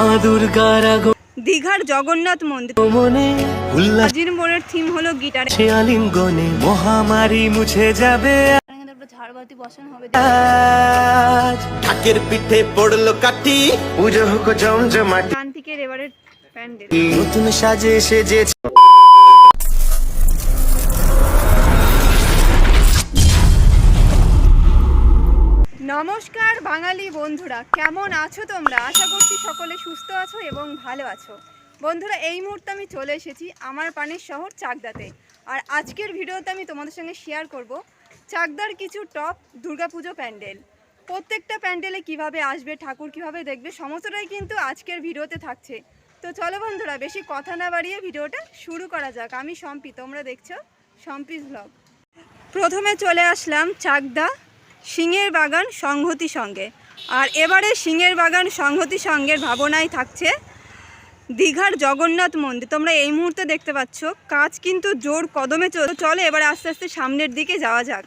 মা দুর্গার দীঘার জগন্নাথ মন্দির। আজির মোড়ের থিম হলো গিটার। আলিঙ্গনে মহামারী মুছে যাবে। ঝাড়বাতি বসানো হবে আজ পিঠে পড়ল কাটি পুজো হোক জমজমাটি। এবারের প্যান্ডেল। নতুন সাজে সেজেছে। বাঙালি বন্ধুরা, কেমন আছো তোমরা? আশা করছি সকলে সুস্থ আছো এবং ভালো আছো। বন্ধুরা, এই মুহূর্তে আমি চলে এসেছি আমার পানির শহর চাকদাতে। আর আজকের ভিডিওতে আমি তোমাদের সঙ্গে শেয়ার করব চাকদার কিছু টপ দুর্গাপুজো প্যান্ডেল। প্রত্যেকটা প্যান্ডেলে কীভাবে আসবে, ঠাকুর কীভাবে দেখবে, সমস্তটাই কিন্তু আজকের ভিডিওতে থাকছে। তো চলো বন্ধুরা, বেশি কথা না বাড়িয়ে ভিডিওটা শুরু করা যাক। আমি সম্পি, তোমরা দেখছ সম্পিস ব্লগ প্রথমে চলে আসলাম চাকদা সিংহের বাগান সংহতি সঙ্গে। আর এবারে সিংহের বাগান সংহতি সঙ্গের ভাবনায় থাকছে দীঘার জগন্নাথ মন্দির। তোমরা এই মুহূর্তে দেখতে পাচ্ছ, কাজ কিন্তু জোর কদমে চলে চলে। এবারে আস্তে আস্তে সামনের দিকে যাওয়া যাক।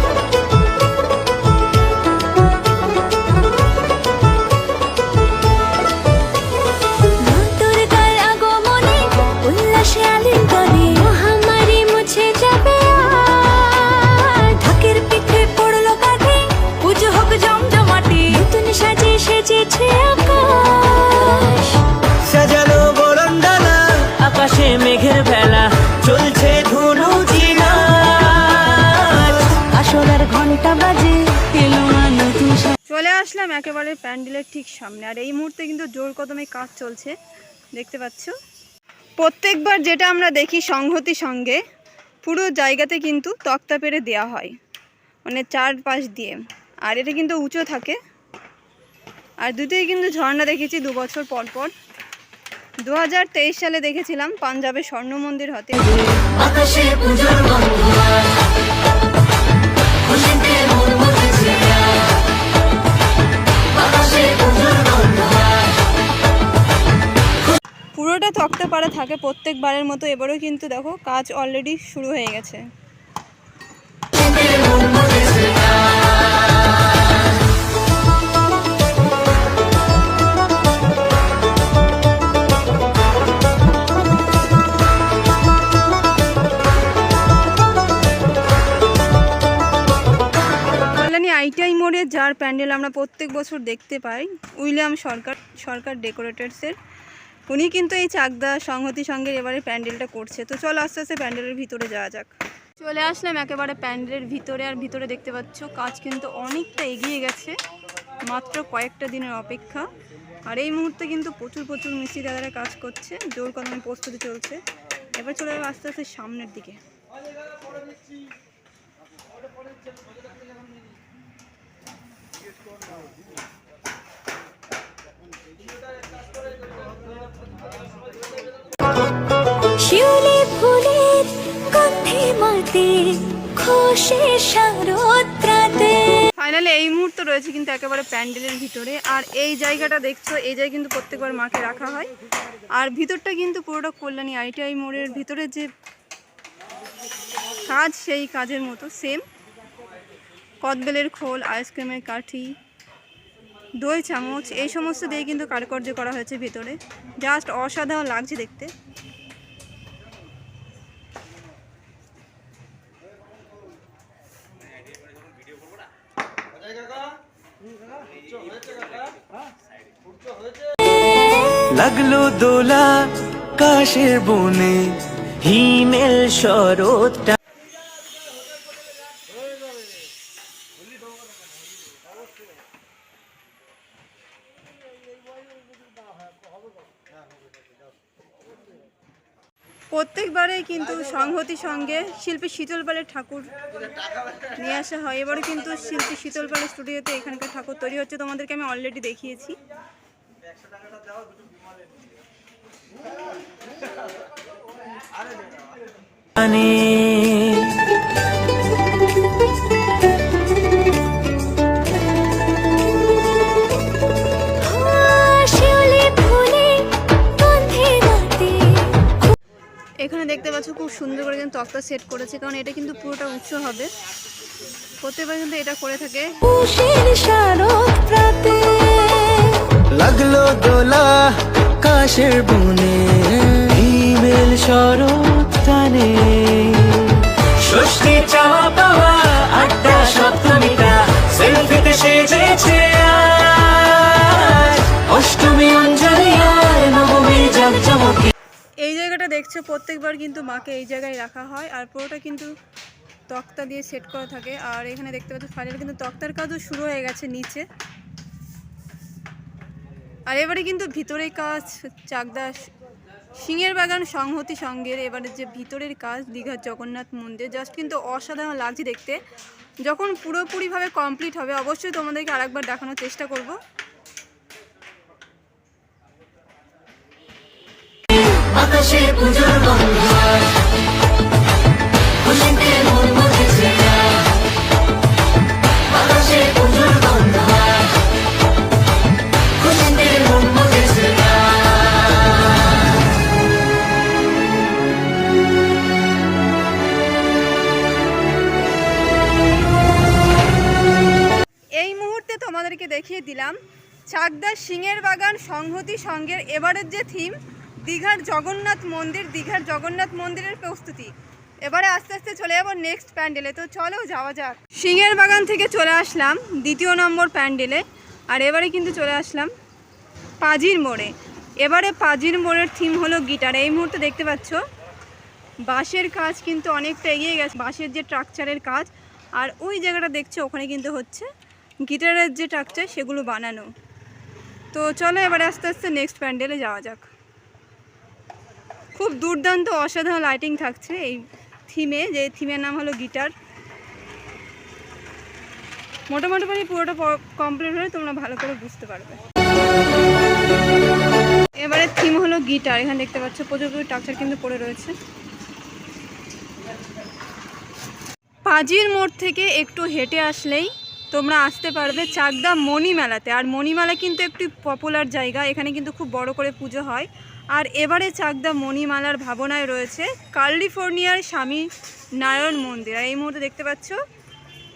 আসলাম একেবারে প্যান্ডেলের ঠিক সামনে। আর এই মুহূর্তে কিন্তু জোর কদমে কাজ চলছে। দেখতে পাচ্ছ? প্রত্যেকবার যেটা আমরা দেখি সংহতি সঙ্গে, পুরো জায়গাতে কিন্তু তক্তা পেরে দেওয়া হয়। মানে চার পাশ দিয়ে। আর এটা কিন্তু উঁচু থাকে। আর দুটোই কিন্তু ঝর্ণা দেখেছি দু বছর পর পর। দু হাজার তেইশ সালে দেখেছিলাম পাঞ্জাবের স্বর্ণ মন্দির হতে। পুরোটা তক্তা পাড়া থাকে প্রত্যেকবারের মতো, এবারেও কিন্তু দেখো কাজ অলরেডি শুরু হয়ে গেছে। আইটিআই মোড়ে যার প্যান্ডেল আমরা প্রত্যেক বছর দেখতে পাই, উইলিয়াম সরকার সরকার ডেকোরেটার্সের উনি কিন্তু এই চাকদা সংহতি সঙ্গে এবারে প্যান্ডেলটা করছে। তো চলো আস্তে আস্তে প্যান্ডেলের ভিতরে যাওয়া যাক। চলে আসলাম একেবারে প্যান্ডেলের ভিতরে, আর ভিতরে দেখতে পাচ্ছ কাজ কিন্তু অনেকটা এগিয়ে গেছে, মাত্র কয়েকটা দিনের অপেক্ষা। আর এই মুহূর্তে কিন্তু প্রচুর প্রচুর মিস্ত্রি দাদারা কাজ করছে, জোর কদমে প্রস্তুতি চলছে। এবার চলে যাব আস্তে আস্তে সামনের দিকে। মাতে ফাইনালি এই মুহূর্তে রয়েছে কিন্তু একেবারে প্যান্ডেলের ভিতরে। আর এই জায়গাটা দেখছ, এই জায়গায় কিন্তু প্রত্যেকবার মাকে রাখা হয়। আর ভিতরটা কিন্তু পুরোটা কল্যাণী আইটিআই মোড়ের ভিতরে যে কাজ, সেই কাজের মতো সেম কদবেলের খোল, আইসক্রিমের কাঠি, দই, চামচ, এই সমস্ত দিয়ে কিন্তু কারুকার্য করা হয়েছে ভিতরে। জাস্ট অসাধারণ লাগছে দেখতে। লাগল দোলা কাশের বনে হিমেল শরৎটা প্রত্যেকবারে কিন্তু সংহতি সঙ্গে শিল্পী শীতলপালের ঠাকুর নিয়ে আসা হয়। এবারে কিন্তু শিল্পী শীতলপালের স্টুডিওতে এখানকার ঠাকুর তৈরি হচ্ছে। তোমাদেরকে আমি অলরেডি দেখিয়েছি। ও এখানে দেখতে পাচ্ছ খুব সুন্দর করে কিন্তু তক্তা সেট করেছে, কারণ এটা কিন্তু পুরোটা উঁচু হবে। প্রত্যেকবার কিন্তু এটা করে থাকে। লাগল দোলা কাশের বনে। শরৎ জায়গাটা প্রত্যেকবার কিন্তু মাকে এই জায়গায় রাখা হয় আর পুরোটা কিন্তু তক্তা দিয়ে সেট করা থাকে। আর এখানে দেখতে পাচ্ছি ফাইনাল কিন্তু তক্তার কাজও শুরু হয়ে গেছে নিচে। আর এবারে কিন্তু ভিতরে কাজ চাকদা সিংহের বাগান সংহতি সঙ্গের এবারে যে ভিতরের কাজ দীঘার জগন্নাথ মন্দির জাস্ট কিন্তু অসাধারণ লাগছে দেখতে। যখন পুরোপুরিভাবে কমপ্লিট হবে, অবশ্যই তোমাদেরকে আরেকবার দেখানোর চেষ্টা করব। আকাশে তোমাদেরকে দেখিয়ে দিলাম চাকদার সিংহের বাগান সংহতি সঙ্গের এবারের যে থিম, দীঘার জগন্নাথ মন্দির, দীঘার জগন্নাথ মন্দিরের প্রস্তুতি। এবারে আস্তে আস্তে চলে যাব নেক্সট প্যান্ডেলে তো চলো, যাওয়া যাক। সিংহের বাগান থেকে চলে আসলাম দ্বিতীয় নম্বর প্যান্ডেলে আর এবারে কিন্তু চলে আসলাম পাজির মোড়ে। এবারে পাজির মোড়ের থিম হলো গিটার। এই মুহূর্তে দেখতে পাচ্ছ, বাঁশের কাজ কিন্তু অনেকটা এগিয়ে গেছে, বাঁশের যে স্ট্রাকচারের কাজ। আর ওই জায়গাটা দেখছ, ওখানে কিন্তু হচ্ছে গিটারের যে স্ট্রাকচার সেগুলো বানানো। তো চলো এবার আস্তে আস্তে নেক্সট প্যান্ডেলে যাওয়া যাক। খুব দুর্দান্ত, অসাধারণ লাইটিং থাকছে এই থিমে যে থিমের নাম হলো গিটার। মোটামুটি করে পুরোটা কমপ্লিট হলে তোমরা ভালো করে বুঝতে পারবে। এবারে থিম হলো গিটার, এখানে দেখতে পাচ্ছ প্রচুর প্রচুর স্ট্রাকচার কিন্তু পড়ে রয়েছে। পাজির মোড় থেকে একটু হেঁটে আসলেই তোমরা আসতে পারবে চাকদা মণিমেলাতে। আর মণিমেলা কিন্তু একটি পপুলার জায়গা, এখানে কিন্তু খুব বড় করে পুজো হয়। আর এবারে চাকদা মণিমালার ভাবনায় রয়েছে ক্যালিফোর্নিয়ার স্বামী নারায়ণ মন্দির। আর এই মুহূর্তে দেখতে পাচ্ছ,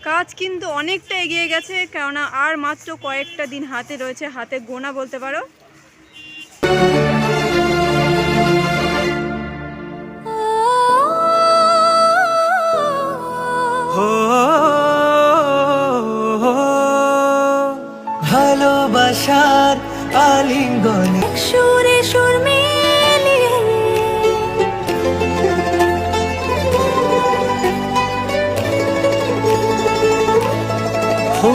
কাজ কিন্তু অনেকটা এগিয়ে গেছে, কেননা আর মাত্র কয়েকটা দিন হাতে রয়েছে, হাতে গোনা বলতে পারো। আলিঙ্গনে সুরে সুর হো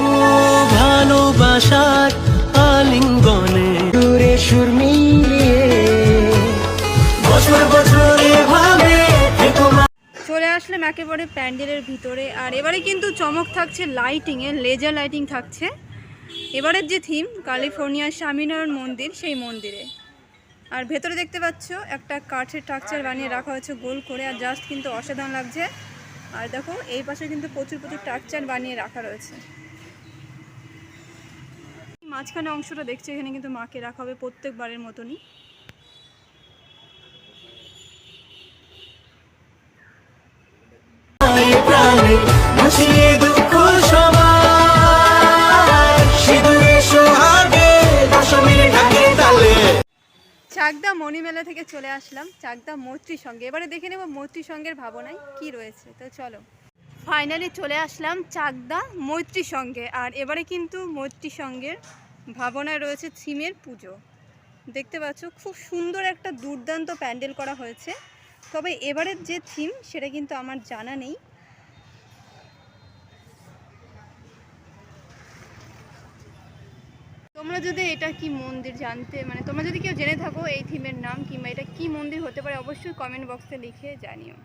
ভালোবাসার আলিঙ্গনে। সুরে সুর মিলিয়ে। বছর বছর তোমার। চলে আসলাম একেবারে প্যান্ডেলের ভিতরে আর এবারে কিন্তু চমক থাকছে লাইটিংয়ে লেজার লাইটিং থাকছে। এবারের যে থিম ক্যালিফোর্নিয়ার স্বামীনারায়ণ মন্দির, সেই মন্দিরে। আর ভেতরে দেখতে পাচ্ছ, একটা কাঠের স্ট্রাকচার বানিয়ে রাখা হয়েছে গোল করে, আর জাস্ট কিন্তু অসাধারণ লাগছে। আর দেখো, এই পাশে কিন্তু প্রচুর প্রচুর স্ট্রাকচার বানিয়ে রাখা রয়েছে। মাঝখানে অংশটা দেখছি, এখানে কিন্তু মাকে রাখা হবে প্রত্যেকবারের মতনই। প্রাণে চাকদা মণিমেলা থেকে চলে আসলাম, চাকদা মৈত্রী সঙ্গে। এবারে দেখে নেব মৈত্রী সঙ্গের ভাবনায় কি রয়েছে। তো চলো। ফাইনালি চলে আসলাম চাকদা মৈত্রী সঙ্গে। আর এবারে কিন্তু মৈত্রী সঙ্গের ভাবনায় রয়েছে থিমের পুজো। দেখতে পাচ্ছ, খুব সুন্দর একটা দুর্দান্ত প্যান্ডেল করা হয়েছে। তবে এবারের যে থিম, সেটা কিন্তু আমার জানা নেই। তোমরা যদি এটা কি মন্দির জানতে মানে তোমরা যদি কেউ জেনে থাকো এই থিমের নাম কিংবা এটা কি মন্দির হতে পারে, অবশ্যই কমেন্ট বক্সে লিখে জানিও।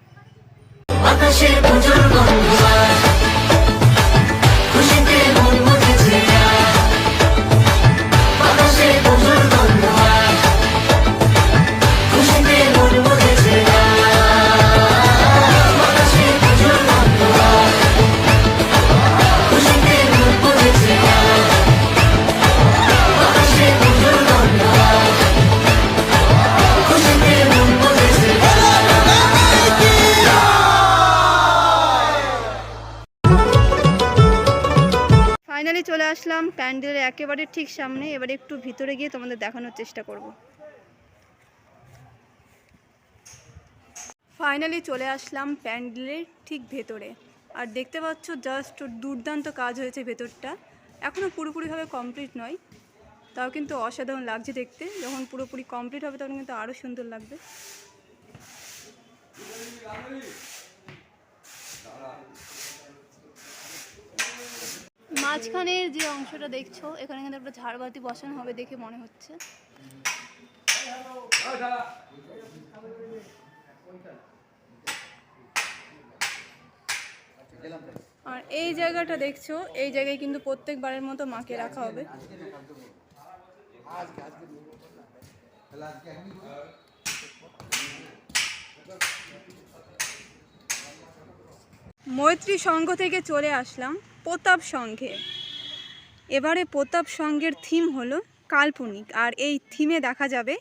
আসলাম। প্যান্ডেলের একেবারে ঠিক সামনে। এবারে একটু ভিতরে গিয়ে তোমাদের দেখানোর চেষ্টা করব। ফাইনালি চলে আসলাম প্যান্ডেলের ঠিক ভেতরে। আর দেখতে পাচ্ছ, জাস্ট দুর্দান্ত কাজ হয়েছে ভেতরটা। এখনও পুরোপুরিভাবে কমপ্লিট নয়। তাও কিন্তু অসাধারণ লাগছে দেখতে। যখন পুরোপুরি কমপ্লিট হবে, তখন কিন্তু আরও সুন্দর লাগবে। মাঝখানের যে অংশটা দেখছ, এখানে কিন্তু একটা ঝাড়বাতি বসানো হবে দেখে মনে হচ্ছে। আর এই জায়গাটা দেখছ, এই জায়গায় কিন্তু প্রত্যেকবারের মতো মাকে রাখা হবে। মৈত্রী সংঘ থেকে চলে আসলাম প্রতাপ সংঘে এবারে প্রতাপ সংঘের থিম হলো কাল্পনিক, আর এই থিমে দেখা যাবে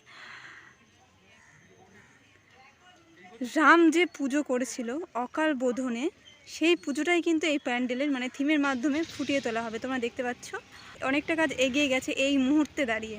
রাম যে পুজো করেছিল অকাল বোধনে, সেই পুজোটাই কিন্তু এই প্যান্ডেলের মানে থিমের মাধ্যমে ফুটিয়ে তোলা হবে। তোমরা দেখতে পাচ্ছ, অনেকটা কাজ এগিয়ে গেছে এই মুহূর্তে দাঁড়িয়ে।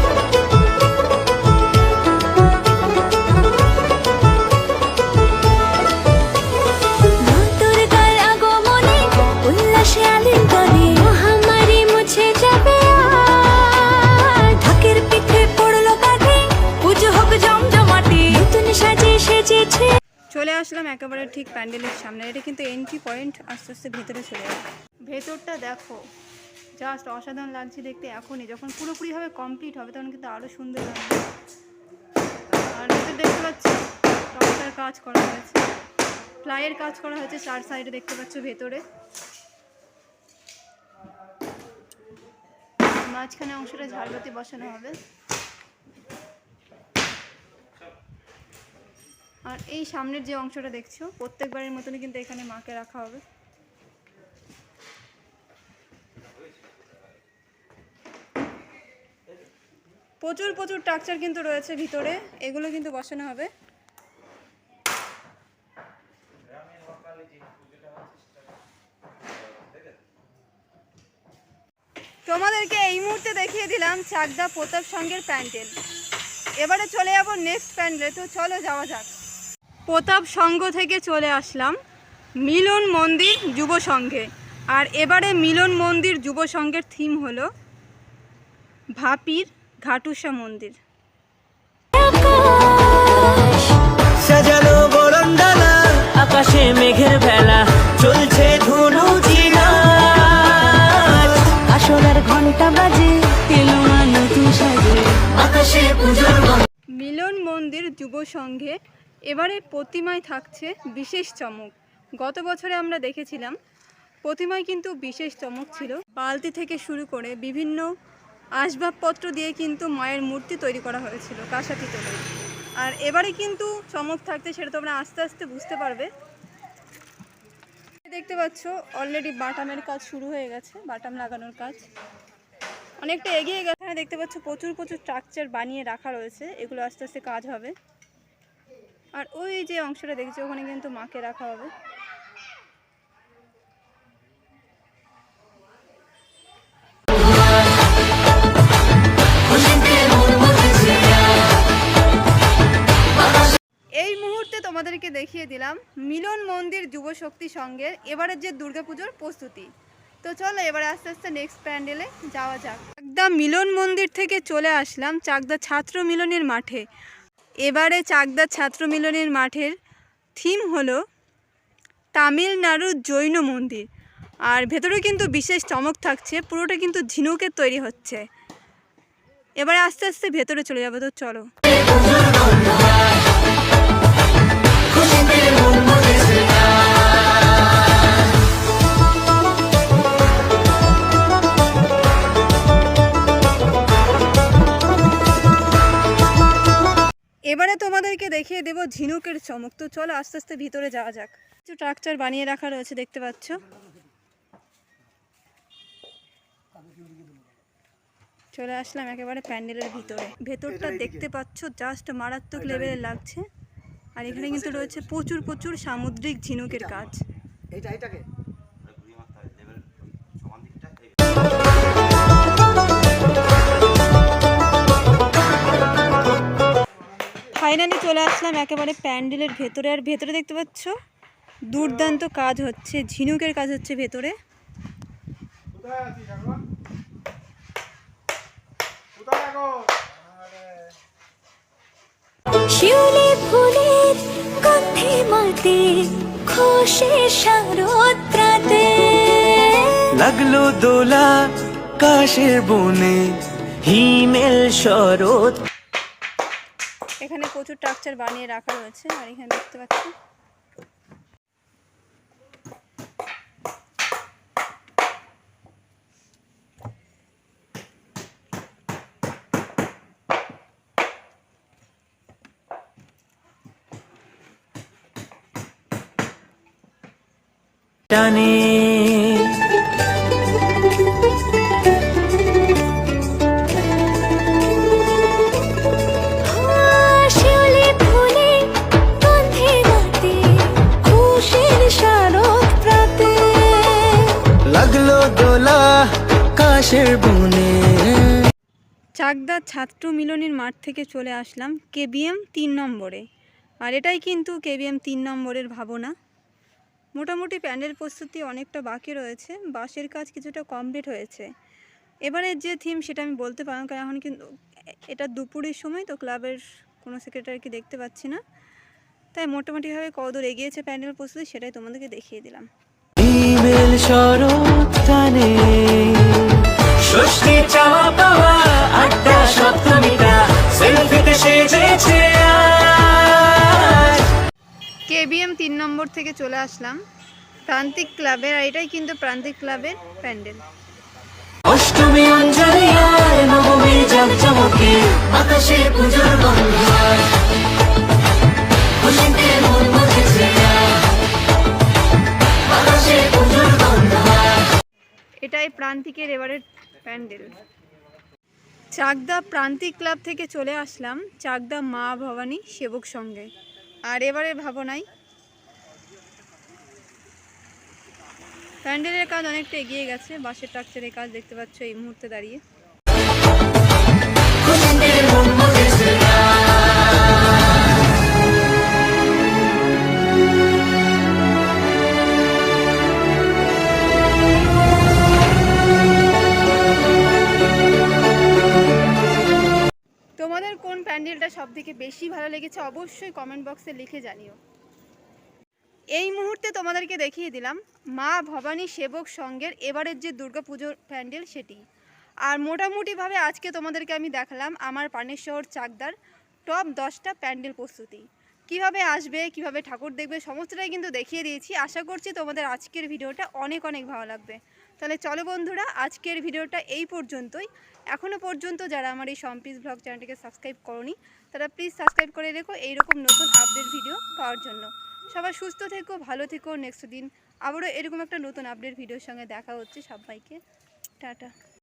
চলে একেবারে ঠিক প্যান্ডেলের সামনে। এটা কিন্তু এন্ট্রি পয়েন্ট আস্তে আস্তে ভেতরে চলে যাবে ভেতরটা দেখো। জাস্ট অসাধারণ লাগছে দেখতে এখনই। যখন পুরোপুরিভাবে কমপ্লিট হবে, তখন কিন্তু আরও সুন্দর লাগবে। আর ভেতর দেখতে পাচ্ছ টপটার কাজ করা হয়েছে। প্লাইয়ের কাজ করা হয়েছে চার সাইডে দেখতে পাচ্ছ ভেতরে। মাঝখানে অংশটা ঝাড়বাতি বসানো হবে। আর এই সামনের যে অংশটা দেখছ, প্রত্যেকবারের মতনই কিন্তু এখানে মাকে রাখা হবে। প্রচুর প্রচুর টাকচার কিন্তু রয়েছে ভিতরে, এগুলো কিন্তু বসানো হবে। তোমাদেরকে এই মুহূর্তে দেখিয়ে দিলাম চাকদা প্রতাপ সঙ্গের প্যান্ডেল। এবারে চলে যাব নেক্সট প্যান্ডেলে, তো চলো যাওয়া যাক। প্রতাপ সংঘ থেকে চলে আসলাম মিলন মন্দির যুব সংঘে আর এবারে মিলন মন্দির যুব সংঘের থিম হলো ভাপির ঘাটুসা মন্দির। সাজানো বরণডালা আকাশে মেঘের ভেলা চলছে ধুনু আসলার ঘণ্টা বাজে নতুন সাজে। আকাশে মিলন মন্দির যুব সংঘে এবারে প্রতিমায় থাকছে বিশেষ চমক। গত বছরে আমরা দেখেছিলাম প্রতিমায় কিন্তু বিশেষ চমক ছিল। বালতি থেকে শুরু করে বিভিন্ন আসবাবপত্র দিয়ে কিন্তু মায়ের মূর্তি তৈরি করা হয়েছিল কাঁসাতি তোলে। আর এবারে কিন্তু চমক থাকতে সেটা তোমরা আস্তে আস্তে বুঝতে পারবে। দেখতে পাচ্ছ অলরেডি বাটামের কাজ শুরু হয়ে গেছে, বাটাম লাগানোর কাজ। অনেকটা এগিয়ে গেছে। এখানে দেখতে পাচ্ছ, প্রচুর প্রচুর স্ট্রাকচার বানিয়ে রাখা রয়েছে। এগুলো আস্তে আস্তে কাজ হবে। আর ওই যে অংশটা দেখছ, ওখানে কিন্তু মাকে রাখা হবে। এই মুহূর্তে তোমাদেরকে দেখিয়ে দিলাম মিলন মন্দির যুব শক্তি সঙ্গের এবারের যে দুর্গাপুজোর প্রস্তুতি। তো চলো এবারে আস্তে আস্তে নেক্সট প্যান্ডেলে যাওয়া যাক। চাকদা মিলন মন্দির থেকে চলে আসলাম চাকদা ছাত্র মিলনের মাঠে। এবারে চাকদা ছাত্র মিলনের মাঠের থিম হলো তামিলনাড়ুর জৈন মন্দির। আর ভেতরে কিন্তু বিশেষ চমক থাকছে, পুরোটা কিন্তু ঝিনুকের তৈরি হচ্ছে। এবারে আস্তে আস্তে ভেতরে চলে যাব তো, চলো। চমকের চমক। তো চলো আস্তে আস্তে ভিতরে যাওয়া যাক। কিছু ট্রাকচার বানিয়ে রাখা রয়েছে দেখতে পাচ্ছ। চলে আসলাম একেবারে প্যান্ডেলের ভিতরে। ভেতরটা দেখতে পাচ্ছ জাস্ট মারাত্মক লেভেলের লাগছে। আর এখানে কিন্তু রয়েছে প্রচুর প্রচুর সামুদ্রিক ঝিনুকের কাজ ফাইনালি চলে আসলাম একেবারে প্যান্ডেলের ভেতরে। আর ভেতরে দেখতে পাচ্ছ? দুর্দান্ত কাজ হচ্ছে ঝিনুকের কাজ হচ্ছে ভেতরে। শিউলি ফুলের গন্ধে মাতে খুশি শারদ লাগল দোলা কাশের বনে হিমেল শরৎ এখানে প্রচুর স্ট্রাকচার বানিয়ে রাখা রয়েছে আর এখানে দেখতে পাচ্ছি। টানে কাশের বনে। চাকদা ছাত্র মিলনীর মাঠ থেকে চলে আসলাম কেবিএম তিন নম্বরে। আর এটাই কিন্তু কেবিএম তিন নম্বরের ভাবনা। মোটামুটি প্যান্ডেল প্রস্তুতি অনেকটা বাকি রয়েছে বাঁশের কাজ কিছুটা কমপ্লিট হয়েছে। এবারের যে থিম সেটা আমি বলতে পারলাম কারণ এখন কিন্তু এটা দুপুরের সময় তো ক্লাবের কোনো সেক্রেটারিকে দেখতে পাচ্ছি না। তাই মোটামুটিভাবে কদর এগিয়েছে প্যান্ডেল প্রস্তুতি সেটাই তোমাদেরকে দেখিয়ে দিলাম। কেবিএম তিন নম্বর থেকে চলে আসলাম। প্রান্তিক ক্লাবের আর এটাই কিন্তু প্রান্তিক ক্লাবের প্যান্ডেল। অষ্টমী অঞ্জলি আর নবমীর আকাশে পুজোর গন্ধ খুশিতে মন মজেছে আকাশে পুজোর গন্ধ এটাই প্রান্তিকের এবারের প্যান্ডেল। চাকদা প্রান্তিক ক্লাব থেকে চলে আসলাম চাকদা মা ভবানী সেবক সঙ্গে। আর এবারের ভাবনাই প্যান্ডেলের কাজ অনেকটা এগিয়ে গেছে বাসের ট্রাকচারের কাজ দেখতে পাচ্ছ এই মুহূর্তে দাঁড়িয়ে। তোমাদের কোন প্যান্ডেলটা সব থেকে বেশি ভালো লেগেছে অবশ্যই কমেন্ট বক্সে লিখে জানিও। এই মুহূর্তে তোমাদেরকে দেখিয়ে দিলাম, মা ভবানী সেবক সঙ্গের এবারের যে দুর্গাপুজোর প্যান্ডেল সেটি। আর মোটামুটিভাবে আজকে তোমাদেরকে আমি দেখালাম আমার পানের শহর চাকদার টপ দশটা প্যান্ডেল প্রস্তুতি। কীভাবে আসবে, কীভাবে ঠাকুর দেখবে, সমস্তটাই কিন্তু দেখিয়ে দিয়েছি। আশা করছি তোমাদের আজকের ভিডিওটা অনেক অনেক ভালো লাগবে। তাহলে চলো বন্ধুরা, আজকের ভিডিওটা এই পর্যন্তই। এখনও পর্যন্ত যারা আমার এই সম্পিস ব্লগ চ্যানেলটিকে সাবস্ক্রাইব করনি, তারা প্লিজ সাবস্ক্রাইব করে রেখো এইরকম নতুন আপডেট ভিডিও পাওয়ার জন্য। সবাই সুস্থ থেকো, ভালো থেকো নেক্সট দিন আবারও এরকম একটা নতুন আপডেট ভিডিওর সঙ্গে দেখা হচ্ছে সবাইকে। টাটা।